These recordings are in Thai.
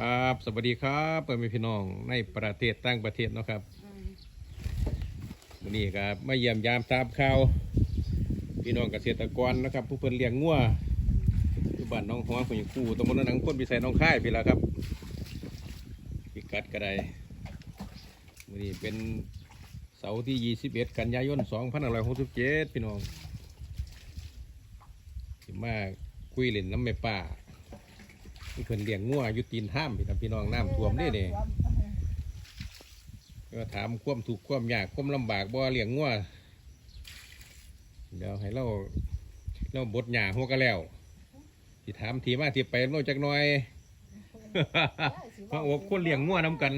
ครับ สวัสดีครับเพื่อนพี่น้องในประเทศต่างประเทศเนาะครับวันนี้ครับมาเยี่ยมยามตามข่าวพี่น้องเกษตรกรนะครับผู้เพิ่นเลี้ยงงัวอยู่บ้านน้องหัวผู้หญิงคู่ตำบลหนังพ้นพิสัยน้องค่ายพี่ละครับพิกัดกระไดวันนี้เป็นเสาร์ที่ 21 กันยายน 2567 พี่น้องสิมาคุยเล่นน้ำแม่ป่า ที่เพิ่นเลี้ยงงัวอยู่ตีนถ้ำพี่น้องพี่น้องน้ำท่วมเด้เนี่ยก็ถามความถูกข์ความยากความลำบากบ่เลี้ยงงัวเดี๋ยวให้เราเราบดหญ้าหัวก็แล้วที่ถามทีมาที่ไปโน่จักหน่อยมาอบคนเลี้ยงงัวน้ำกัน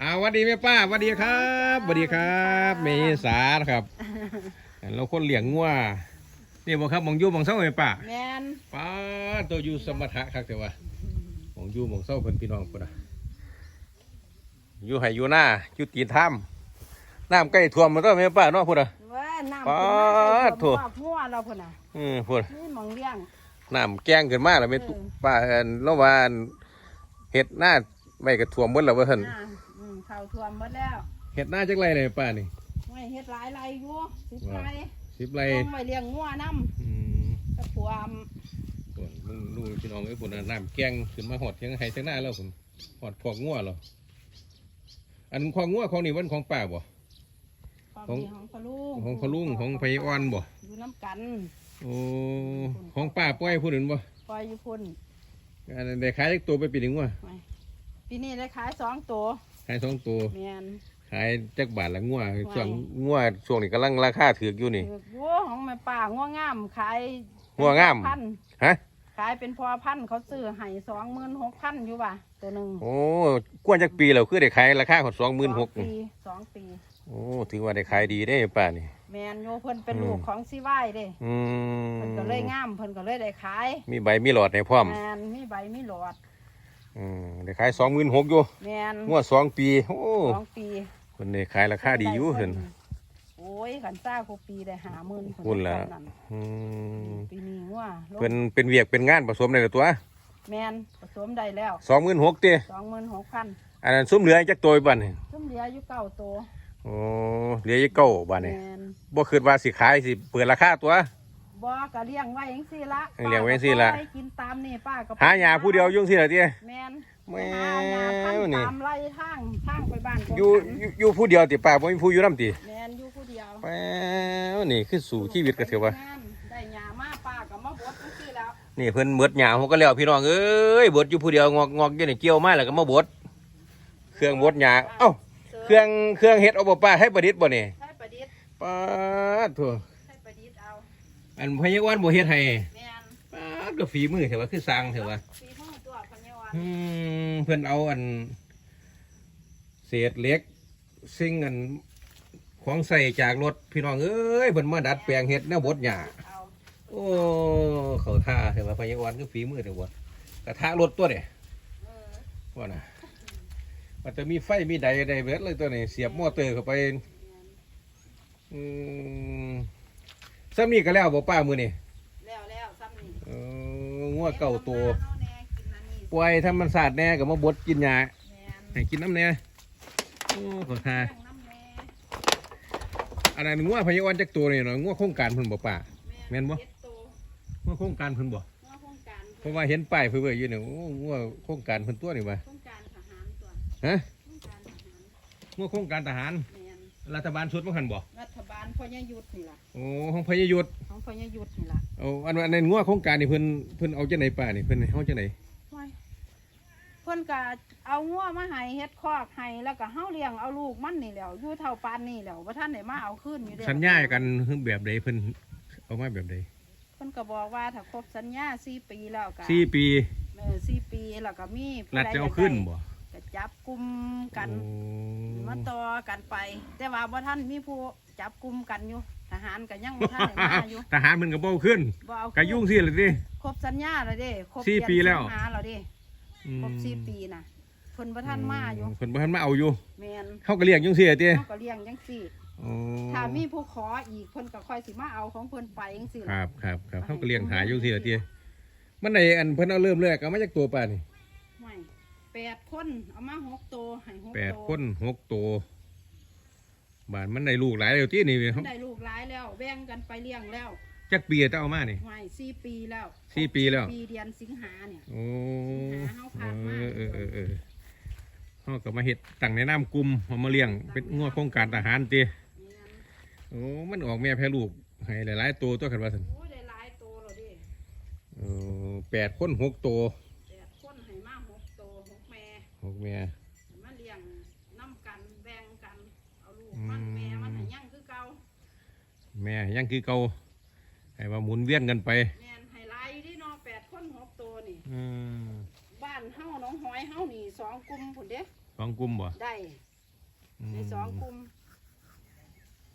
อ่าหวัสดีแม่ป้าหวัสดีครับหวัสดีครับเมษาครับเราคนเลี้ยงงัวนี่บอกครับมองอยู่มองเศร้าไหมป้าแมนป้าตัวอยู่สมถะครับแต่ว่าหม องอยู่หมองเศร้าเพิ่นพี่น้องพุ่นน่ะอยู่ไห้อยู่หน้าอยู่ตีนถ้ำน้ำใกล้ท่วมมาต้องแม่ป้าเนาะพุ่นน่ะ ว่าน้ำปาดโถ่ถั่วหัวเราพุ่นน่ะอืมพุ่น นี่หมองเลี้ยง น้ำแกงขึ้นมาแล้วแม่ตุเออ ป้าเอิ้นระหว่างเห็ดหน้าไม่กระท่วมหมดแล้วว่าซั่นอ่าอืมเข้าท่วมหมดแล้วเห็ดหน้าจักไรเลยป้านี่ไม่เฮ็ดหลายไรอยู่สิบว่าไรสิบไรต้องไปเลี้ยงงัวน้อืมำกระท่วมพุ่น ลุงลุงพี่น้องเอ้ยพุ่นน่ะน้ำแกงขึ้นมาหอดเทียงไห้เทียงหน้าแล้วพุ่นหอดพอกงัวแล้วอันของงัวของนี่วันของป้าบ่ของดีของพะลุงของพะลุงของไผอ่อนบ่อยู่น้ำกันโอ้ของป้าปล่อยผู้อื่นบ่ปล่อยอยู่พุ่นอันนั้นได้ขายจักตัวไปปีหนึ่งวะไม่ปีนี้ได้ขายสองตัวขายสองตัวแมนขายจักบาทละงัวช่วงงัวช่วงนี้กำลังราคาถือกอยู่นี่ ถือวัวของแม่ป่างัวงามขายงัวงาม พันฮะายเป็นพอพันเขาซื้อให้สองหมื่นหกพันอยู่ว่ะตัวหนึ่งโอ้กวนจักปีแล้วคือได้ขายราคาของสองหมื่นหกสองปีสองปี โอ้ถือว่าได้ขายดีได้ป้านี่แมนโยเพิ่นเป็นอืมลูกของซีไว้เด้อืมเพิ่นก็เลยงามเพิ่นก็เลยได้ขาย มีใบมีหลอดในพร้อมแมนมีใบมีหลอดอืมได้ขายสองหมื่นหกอยู่แมนงัวสองปีโอ้สองปีคนได้ขายราคาดีอยู่เห็น โอ้ยขันซ่าคูปีได้หาหมื่นพุ่นละนั่นอืมปีนี้ว่าลงเป็นเป็นเวียกเป็นงานผสมในตัว แมนผสมได้แล้วสองหมื่นหกเต้สองหมื่นหกพันอันนั้นซุ้มเหลือจักตัวบ้านนี่ซุ่มเหลืออยู่เก้าตัวโอ้เหลือจักเก้าบ้านแมนี่นบ่คิดว่าสิขายสิเปิดราคาตัวบ่ก็เลี้ยงไว้จังซี่ละเลี้ยงไว้จังซี้ละป้าก็ปอยกินตามนี่ป้าก็หาหยาผู้เดียวยุ่งสิล่ะเตี้ยแมนแม่หาหยาพันนี่ตามไล่ทางทางไปบ้านของอยู่ฉันอยู่อยู่ผู้เดียวติป้าบ่มีผู้อยู่นำติแมนอยู่ผู้เดียว แป้วนี่คือสู่ชีวิตก็ถือว่าแม่นได้หยามาป้าก็มาบดจังซี่แล้วนี่เพิ่นเบิดหยาเขาก็แล้วพี่น้องเอ้ยเบิดอยู่ผู้เดียวงอกงอกอยู่นี่เกี่ยวมาแล้วก็มาบดเครื่องบดหยาเอ้าเครื่องเครื่องเฮ็ดเอาบ่ป้าให้ประดิษฐ์บ่นี่ใช้ประดิษฐ์ป้าดโถั่วใช้ประดิษฐ์เอาอันพญาวันบ่เฮ็ดให้แม่นป้าดก็ฝีมือเถอะว่าคือสร้างเถอะว่าฝีมือตัวพญาวันอืมเพิ่นเอาอันเศษเหล็กสิ่งอัน ของใส่จากรถพี่น้องเอ้ยเพิ่นมาดัดแปลงเฮ็ดแนวบดหญ้าเอาโอ้เขาท่าเถอะว่าพญาวันคือฝีมือเถอะว่ากระทะรถตัวเด้เออว่าน่ะมันจะมีไฟมีใดใดเบิดเลยตัวนี้เสียบมอเตอร์เข้าไปอืมซ้ำนี่ก็แล้วบ่ป้ามือนี่แล้วแล้วซ้ำนี่เอองัวเก่าตัวเอาแน่กินอันนี้ปล่อยธรรมศาสตร์แน่ก็มาบดกินหญ้าแม่นให้กินน้ำแน่โอ้เขาท่าแป้ง น้ำแน่อันนั้นงัวพญาวันจักตัวนี่เนาะงัวโครงการเพิ่นบ่ป้าแม่นบ่ เจ็ดตัวงัวโครงการเพิ่นบ่งัวโครงการเพราะว่าเห็นป้ายเพิ่นเบิ่อยู่นี่โอ้งัวโครงการเพิ่นตัวนี่ว่าโครงการทหารตัวฮะโครงการทหารงัวโครงการทหาร แม่นรัฐบาลชุดบ่คันบ่รัฐบาลพญายุทธนี่ล่ะโอ้ของพญายุทธของพญายุทธนี่ล่ะ เอาอันอันนั้นงัวโครงการนี่เพิ่นเพิ่นเอาจังไดป้านี่เพิ่นให้เฮาจังไดโอ้ย เพิ่นก็เอางัวมาให้เฮ็ดคอกให้แล้วก็เฮาเลี้ยงเอาลูกมันนี่แหล้วอยู่เท่าปานนี่แหล้วบ่ทันได้มาเอาคืนอยู่เด้อสัญญากันแบบใดเพิ่นเอามาแบบใดเพิ่นก็บอกว่าถ้าครบสัญญา4ปีแล้วก็สี่ปีเออ4ปีแล้วก็มีผู้รัฐใดจะเอายกขึ้นได้บ่ก็จับกลุ่มกันโอ้มาต่อกันไป แต่ว่าบ่ท่านมีผู้จับกลุ่มกันอยู่ทหารก็ยังบ่ท่านได้มาอยู่ทหารมันก็บ่เอาขึ้นบ่เอาก็ยุ่งสิล่ะติครบสัญญาแล้วเด้ครบสี่เดือนปีแล้วสิงหาแล้วเด้อืม ครบสี่ปีน่ะเพิ่นบ่ท่านมาอยู่เพิ่นบ่ทันมาเอาอยู่แม่นเฮาก็เรียกยุ่งสิล่ะติเฮาก็เลี้ยงจังซี่โอ้ถ้ามีผู้ขออีกเพิ่นก็ค่อยสิมาเอาของเพิ่นไปจังซี่คล่ะรับครับครับเฮาก็เลี้ยงหายุ่งสิล่ะติมันในอันเพิ่นเอาเริ่มแรกเอามาจากตัวป้านี่ไม่แปดคนเอามาหกตัวให้หกแปดตัวคนหกตัวบานมันได้ลูกหลายเดียวที่นี่มันได้ลูกหลายแล้วแบ่งกันไปเลี้ยงแล้ว จักปีจะเอามานี่ไม่สี่ปีแล้วสี่ปีแล้ว ปีเดือนสิงหาเนี่ย โอ้หาเฮาพามาเออเออเออเออเฮาก็มาเฮ็ดตั้งในน้ำกลุ่มเอามาเลี้ยงเป็นงัวโครงการทหารติเนี่ยโอ้มันออกแม่แพ้ลูกให้หลายๆตัวตัวกันว่าซั่นโอ้ยได้หลายตัวแล้วดิเออแปดคนหกตัวแปดคนให้มาหกตัวหกแม่หกแม่มาเลี้ยงน้ำกันแบ่งกัน เอาลูกมันแม่มันให้ยั่งคือเก่าแม่ยังคือเก่า ให้ว่าหมุนเวียนกันไปแม่นให้หลายอยู่ที่นอแปดคนหกตัวนี่ อืมบ้านเฮาหน้องหอยเฮานี่สองกลุ่มผุนเด้สองกลุ่มบ่ได้ อืมในสองกลุ่ม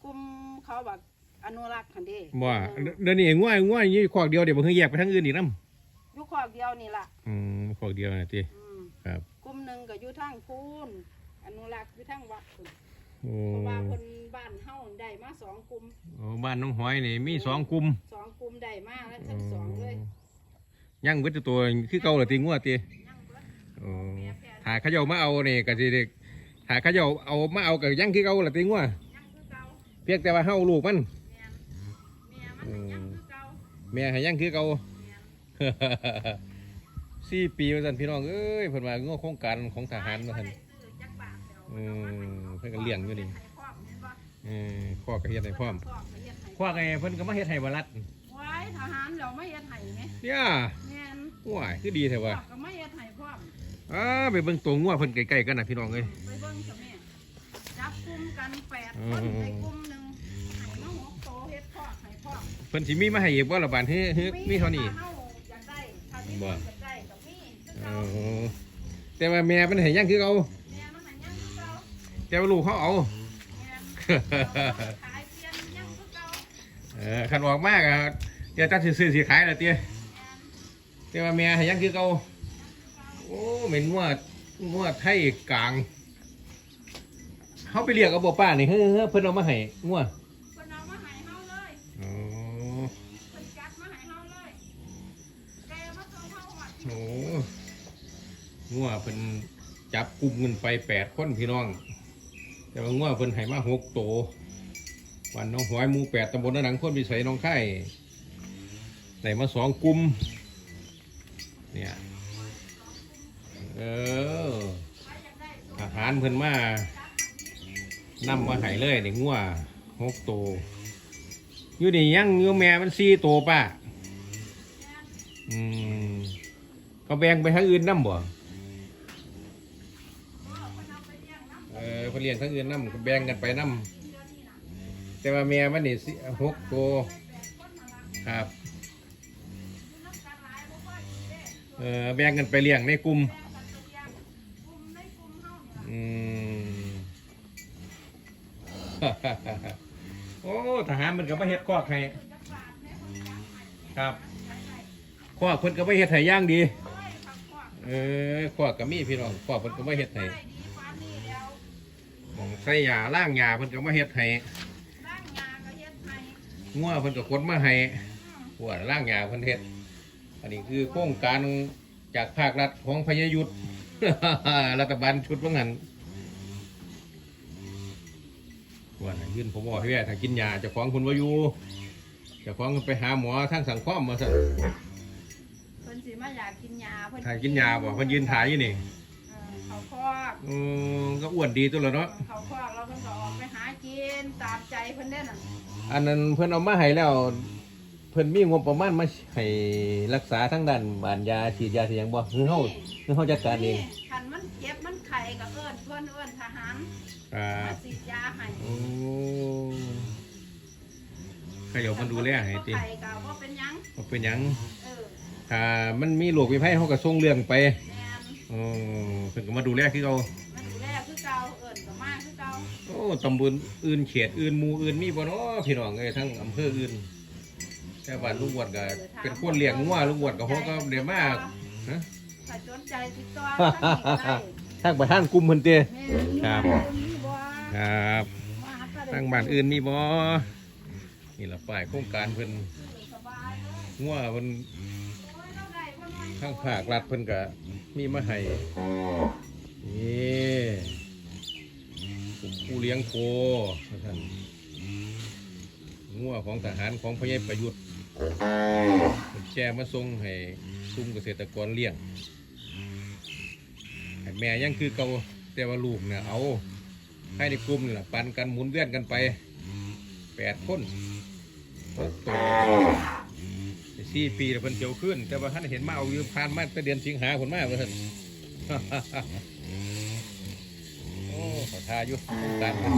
กลุ่มเขาแบบอนุรักษ์คันเด้บ่เออเดี๋ยวนี้ง่วยง่วยยี่ขวากเดียวเดี๋ยวบ่คือแยกไปทางอื่นอีกนำอยู่ขอบเดียวนี่ล่ะ อืมขวากเดียวน่ะติอืมครับ กลุ่มหนึ่งก็อยู่ทางพูนอนุรักษ์อยู่ทางวัดพุ่นโอ้เพราะว่าคนบ้านเฮาได้มาสองกลุ่มโอ้บ้านน้องหอยนี่มีสองกลุ่มสองกลุ่มได้มาแล้วทั้งสองเลยยังเบิดตัวคือเก่าละติงัวติยังเบิดโอ้แม่แพทย์ถ้าเขาเจ้ามาเอานี่ก็สิได้ถ้าเขาเจ้าเอามาเอาก็ยังคือเก่าละติงัวยังคือเก่าเพียงแต่ว่าเฮาลูกมัน แม่นแม่มันก็ยังคือเก่าแม่ให้ยังคือเก่า แม่น สี่ปีว่าซั่นพี่น้องเอ้ยเพิ่นว่างัวโครงการของทหารว่าซั่นบ่ได้ซื้อจักบาทเดียวอืมเพิ่นก็เลี้ยงอยู่นี่ให้พร้อมเห็นบ่เออพ่อก็เฮ็ดให้พร้อมพร้อมก็เฮ็ดให้พ่อไงเพิ่นก็มาเฮ็ดให้บ่รัดไว้ทหารเราไม่เฮ็ดให้ไหมเนี่ยแม่นว้ายคือดีแท้พวว่ะกก็ไม่เฮ็ดให้พร้อมอ้าไปเบิ่งตัวงัวเพิ่นใกล้ๆกันน่ะพี่น้องเอ้ยไปเบิ่งเถอะแม่จับกลุ่มกันแปดอืคมนในกลุ่มหนึ่งให้มาหกโตเฮ็ดพร้อมให้พร้อมเพิ่นสิมีมาให้อีกบ่ล่ะบาดเฮ้เฮ้มีเท่านี้ถ้เฮาอยากได้ถ้ามีบ่คนอยากได้ก็มีคือโอ้เก่าโหแต่ว่าแม่มันให้ยังคือเอา แต่ว่าลูกเขาเอาแม่นขายเปลี่ยนยังคือเก่าเออคันออกมากอะเดี๋ยวตัดสิซื้อสิขายละเตี้ยแต่ว่าแม่ให้ยังคือเอาโอ้เหม็นว่าว่าไทยกลางเขาไปเรียกเอาบ่ป้านี่เฮ้อเพิ่นเอามาให้งัวเพิ่นเอามาให้เฮาเลยโอ้เพิ่นจัดมาให้เฮาเลยแกมาส่งเฮาฮอดโหงัวเพิ่นจับกลุ่มเงินไปแปดคนพี่น้อง แต่ว่างัวเพิ่นให้มาหกโตวันน้องหอยหมูแปดตำบลนาหนังพ้นวิสัยน้องไข่ได้มาสองกลุ่มเนี่ยเอออาหารเพิ่นมานำมาให้เลยนี่งัวหกโตอยู่นี่ยังอยู่แม่มันสี่โตป้าอืมก็แบ่งไปทางอื่นน้ำบ่เออเพิ่นเลี้ยงทางอื่นน้ำก็แบ่งกันไปน้ำแต่ว่าแม่มันนี่สิหกโตวครับเออแบ่งกันไปเลี้ยงในกลุ่มอืมโอ้ทหารมันก็มาเฮ็ดคอกให้ครับคอกเพิ่นก็มาเฮ็ดให้อย่างดี เออคอกก็มีพี่น้องคอกเพิ่นก็มาเฮ็ดให้หม้อง ใส่ยาล่างยาเพิ่นก็มาเฮ็ดให้งัวเพิ่นก็ขนมาให้หัวล่างยาเพิ่นเฮ็ด อันนี้คือโครงการจากภาครัฐของพญายุทธ รัฐบาลชุดว่างั้นวันนั้นยื่นผมบอกให้แม่ถ้ากินยาเจะฟ้าของคุณวาอยูเจะฟ้าของไปหาหมอทางสังคมมาซะเพิ่นสิมาอยากกินยาเพิ่นถ้ากินยาบอกเพิ่นยืนถ่ายอยู่นี่ เออเขาคอกอืมก็อ้วนดีตัวละเนาะเขาคอกเราเพิ่นก็ออกไปหากินตามใจเพิ่นได้น่ะอันนั้นเพิ่นเอามาให้แล้ว เพิ่นมีงบประมาณมาให้รักษาทั้งด้านบานยาฉีดยาเสียงบ่คือเฮาคือเฮาจัดการเองคันมันเจ็บมันไข้ก็เอิ้นเพิ่นเอิ้นทหารอ่ามาฉีดยาให้โอ้ขยับมันดูแลให้ติไข้ก็บ่เป็นหยังว่าเป็นหยังเออถ้ามันมีโรควิไข้เขาก็ส่งเรื่องไป แม่ นอ๋อเพิ่นก็มาดูแลคือเขามาดูแลคือเก่าเอิ้นก็มาคือเก่าโอ้ตำบลอื่นเขตอื่นหมู่อื่นมีบ่เนาะพี่น้องเอ้ยทั้งอำเภออื่น แต่บ้านลุงวดก็เป็นคนเลี้ยงงัวลุงวดก็เขาก็เดี๋ยวมาฮะถ้าสนใจติดต่อทางนี้ก็ได้ทางประธานกลุ่มเพิ่นเต้แม่นครับ มีบ่ครับมาหาก็ได้ทางบ้านอื่นมีบ่นี่ล่ะป้ายโครงการเพิ่นสบายเลยงัวเพิ่นโอ้ยเราได้บ่น้อยทางภาครัฐเพิ่นก็ มีมาให้นี่กลุ่มผู้เลี้ยงโคท่านงัวของทหารของพระเยประยุทธ์แช่มาส่งให้ซุ้มเกษตรกรเลี้ยงให้แม่ยังคือเกาแต่ว่าลูกเนี่ยเอาให้ในกลุ่มนี่แหละปันกันหมุนเวียนกันไปแปดคนหกตัว สี่ปีแล้วเพิ่นเจียวขึ้น แต่ว่าท่านเห็นมาเอาอยู่ผ่านมาแต่เดือนสิงหาคนมากเลยท่าน โอ้ขอทาอยู่ต้องการเพิ่น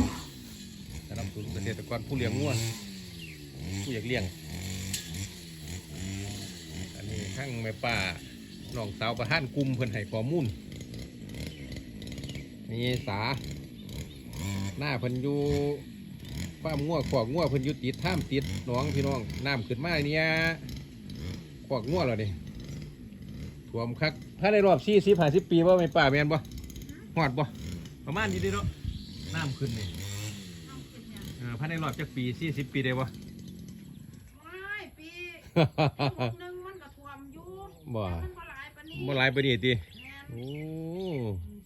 สนับสนุนเกษตรกรผู้เลี้ยงงัวผู้อยากเลี้ยง อันนี้ทั้งแม่ป้าน้องสาวประธานกลุ่มเพิ่นให้ข้อมูลนี่สา หน้าเพิ่นอยู่ป้ามง่วขวากง่วเพิ่นอยู่ติดท่ามติดหนองพี่น้องน้ำขึ้นมาเนี่ย ขวากง่วแล้วนี่ท่วมคักถ้าในรอบสี่สิบห้าสิบปีว่าไม่ป่าแมนบ่หอดบ่ประมาณนี้เด้เนาะน้ำขึ้นนี่เออภายในรอบจักปีสี่สิบปีได้บ่ ไม่ปีหนึ่งมันก็ท่วมอยู่บ่ แต่มันบ่หลายปานนี้บ่หลายปานนี้ติแม่นโอ้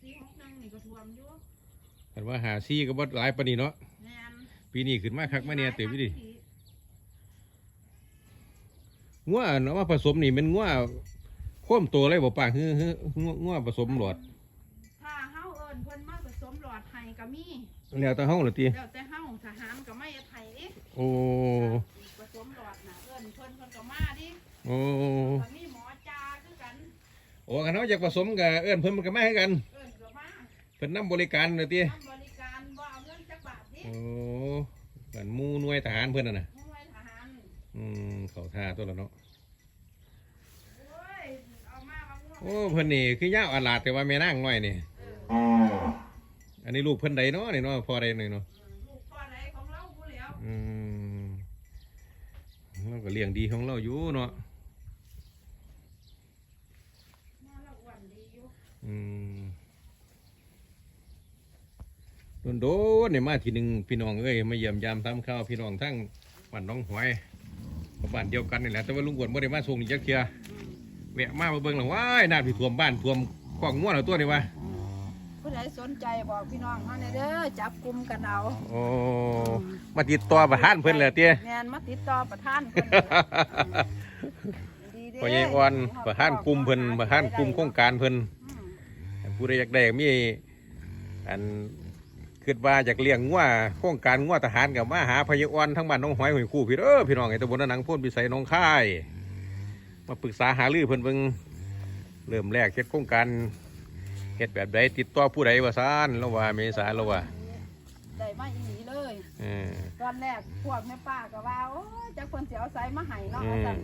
ปีหกหนึ่งนี่ก็ท่วมอยู่คันว่าหาซี่ก็บ่หลายปานนี้เนาะ แม่นปีนี้ขึ้นมาคักมาเนี่ยเต็มอยู่ดิ งัวเอามาผสมนี่เป็นงัวโค้มตัวเลยบ่ป่าฮือฮืองัวงัวผสมหลอดถ้าเฮาเอิ้นเพิ่นมาผสมหลอดไห้ก็มีแล้วแต่เฮาเหรอติแล้วแต่เฮาทหารก็ไม่เฮ็ดไห้เด้โอ้ผสมหลอดน่ะเอิ้นเพิ่นเพิ่นก็มาดิโอ้ก็มีหมอจาคือกันโอ้คันเฮาอยากผสมกับเอิ้นเพิ่นมันก็มาให้กันเอิ้นก็มาเพิ่นนำบริการเลยติทำบริการบ่เอาเงินจักบาทดิโอ้กันหมู่หน่วยทหารเพิ่นน่ะนะหน่วยทหาร อืมเข้าท่าตัวละเนาะโอ้ยเอามาบางงวดโอ้เพิ่นนี่คือยาวอาลาดแต่ว่าแม่นางน้อยนี่เอออันนี้ลูกเพิ่นใดเนาะนี่เนาะพอใดหน่อยเนาะลูกพ่อไหนของเราผู้เหลียวอืมเราก็เลี้ยงดีของเราอยู่เนาะน่าละอ้วนดีอยู่อืมโดนโดนเนี่ยมาทีหนึ่งพี่น้องเอ้ยมาเยี่ยมยามทำข้าวพี่น้องทั้งบ้านน้องหวย บ้านเดียวกันนี่แหละแต่ว่าลุงอ้วนไม่ได้มาส่งนี่จักเทียแวะมามาเบิ่งหลังว้ายน้ำที่ท่วมบ้านท่วมกล้องง่วเราตัวนี่วะผู้ใดสนใจบอกพี่น้องเขาเนี่ยเด้อจับกลุ่มกันเอาโอ้มาติดต่อประธานเพิ่นเลยเตี้ยแมนมาติดต่อประธานเพิ่นนี่ล่ะดีเด้พ่อใหญ่อ่อนประธานกลุ่มเพิ่นประธานกลุ่มโครงการเพิ่นอืมผู้ใดอยากได้มีอัน คิดว่าอยากเลี้ยงงัวโครงการงัวทหารกับมาหาพยาอ่อนทั้งบ้านน้องหอยหอยคู่พี่เออพี่น้องไอ้ตำบลนาหนังพ่นพิสัยหน้องค่าย มาปรึกษาหารือเพิ่นเบิ่งเริ่มแรกเฮ็ดโครงการเฮ็ดแบบใดติดต่อผู้ใดว่าซ่านแล้วว่าเมษาแล้วว่าได้มาอีหลีเลย เออตอนแรกพวกแม่ป้าก็ว่าโอ้ยจักเพิ่นสิเอาใส่มาให้เนาะอืว่ามซั่น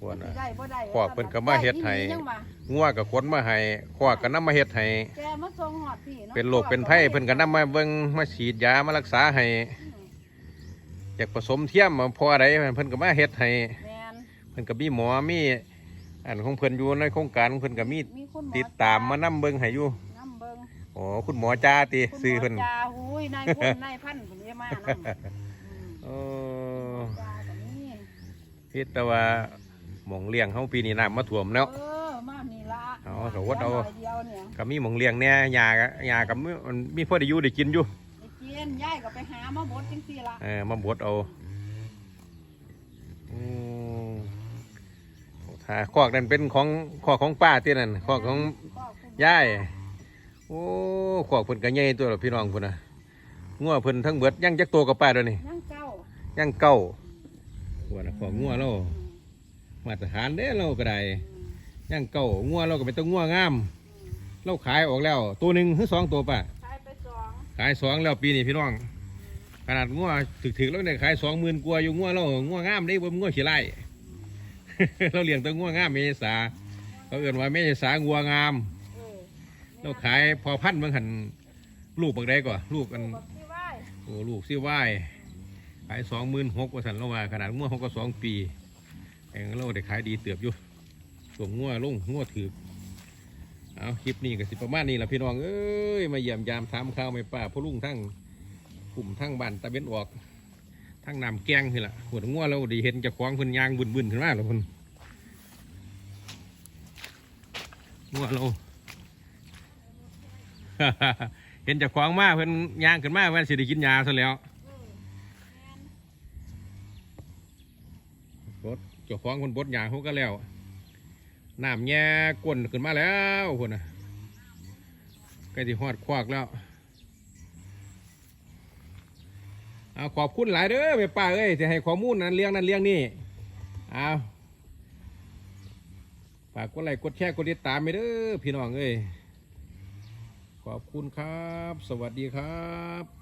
หัวสิน่ะได้บ่ได้พวกเพิ่นก็มาเฮ็ดให้ไอีลียังว่างัวกับคนมาให้ขวากก็นำมาเฮ็ดให้แกมาส่งฮอดพี่เนาะเป็นโรคเป็นไข้เพิ่นก็นำมาเบิ่งมาฉีดยามารักษาให้อืมอยากผสมเทียมมาพอใดเพิ่นก็มาเฮ็ดให้แม่นเพิ่นก็มีหมอมีอันของเพิ่นอยู่ในโครงการของเพิ่นก็มีมีคุณหมอติดตามมานํเบิ่งให้อยู่น้ำเบิ่งอ๋อคุณหมอจ้าติคุณซื้อหมเพิ่นจ่าหูยนายพลนายพันเพิ่นเรียกมานํอืมโอ้จ่าก็มี พิดแต่ว่า หมองเลี้ยงเฮาปีนี้น้ำมาท่วมแล้ว เออมานี่ละเอาก็วดเอาหน่ยเดียวเนี่ยก็มีหมองเลี้ยงแหน่หญ้าก็หญ้าก็มีมันมีพอได้อยู่ได้กินอยู่ไอ้เจียนย่ายก็ไปหามาบดจังซี่ละเออมาบดเอาอืมถ้าคอกนั่นเป็นของคอกของป้าที่นั่นคอกของ ก็คุณยายโอ้ขอกเพิ่นก็ใหญ่ตัวละพี่น้องเพิ่นน่ะงัวเพิ่นทั้งเบิดยังจักตัวกับป้าด้วยนี่นั่งเก้ายังเก้าหัวน่ะของงัวเราม มาตรฐานเด้เราก็ได้ยังเก้างัวเราก็เป็นตัวงัวงาม เราขายออกแล้ว ตัวหนึ่งหรือสองตัวป่ะขายไปสองขายสองแล้วปีนี้พี่น้อง ขนาดงัวถึกๆแล้วเนี่ยขายสองหมื่นกว่าอยู่งัวเรางัวงามได้บ่งัวขี้ไล่เราเลี้ยงตัวงัวงามเมษาเขาเอื่นว่าเมษางัวงามเราขายพอพันธุ์บางหันลูกบางใดก่อนลูกกันบักที่ไหว้โอ้ลูกซิว่ายขายสองหมื่นหกว่าสันเราว่าขนาดงัวหกก็สองปี เองเราได้ขายดีเติบอยู่ส่งงัวลงงัวถือเอาคลิปนี้ก็สิประมาณนี้แหละพี่น้องเอ้ยมาเยี่ยมยามถามข่าวไม่ป้าพ่อลุงทั้งกลุ่มทั้งบ้านตะเบ็นออกทั้งน้ำแกงนี่แหละหัวงัวเราได้เห็นเจะคว้าของเพิ่นยางบึนๆขึ้นมาแล้วเพิ่นงัวเราเห็นเจากของมาเพิ่นย่างขึ้นมาเพิ่นสิได้กินยาซะแล้วเออแม่นรถ เจ้าของคนบดยางเขาก็แล้วน้ำแง่ก้นขึ้นมาแล้วคนน่ะใกล้ที่ฮอดควักแล้วเอาขอบคุณหลายเด้อแม่ป้าเอ้ยที่ให้ข้อมูลนั้นเลี้ยงนั้นเลี้ยงนี่เอาฝากกดไลค์กดแชร์กดติดตามไปเด้อพี่น้องเอ้ยขอบคุณครับ สวัสดีครับ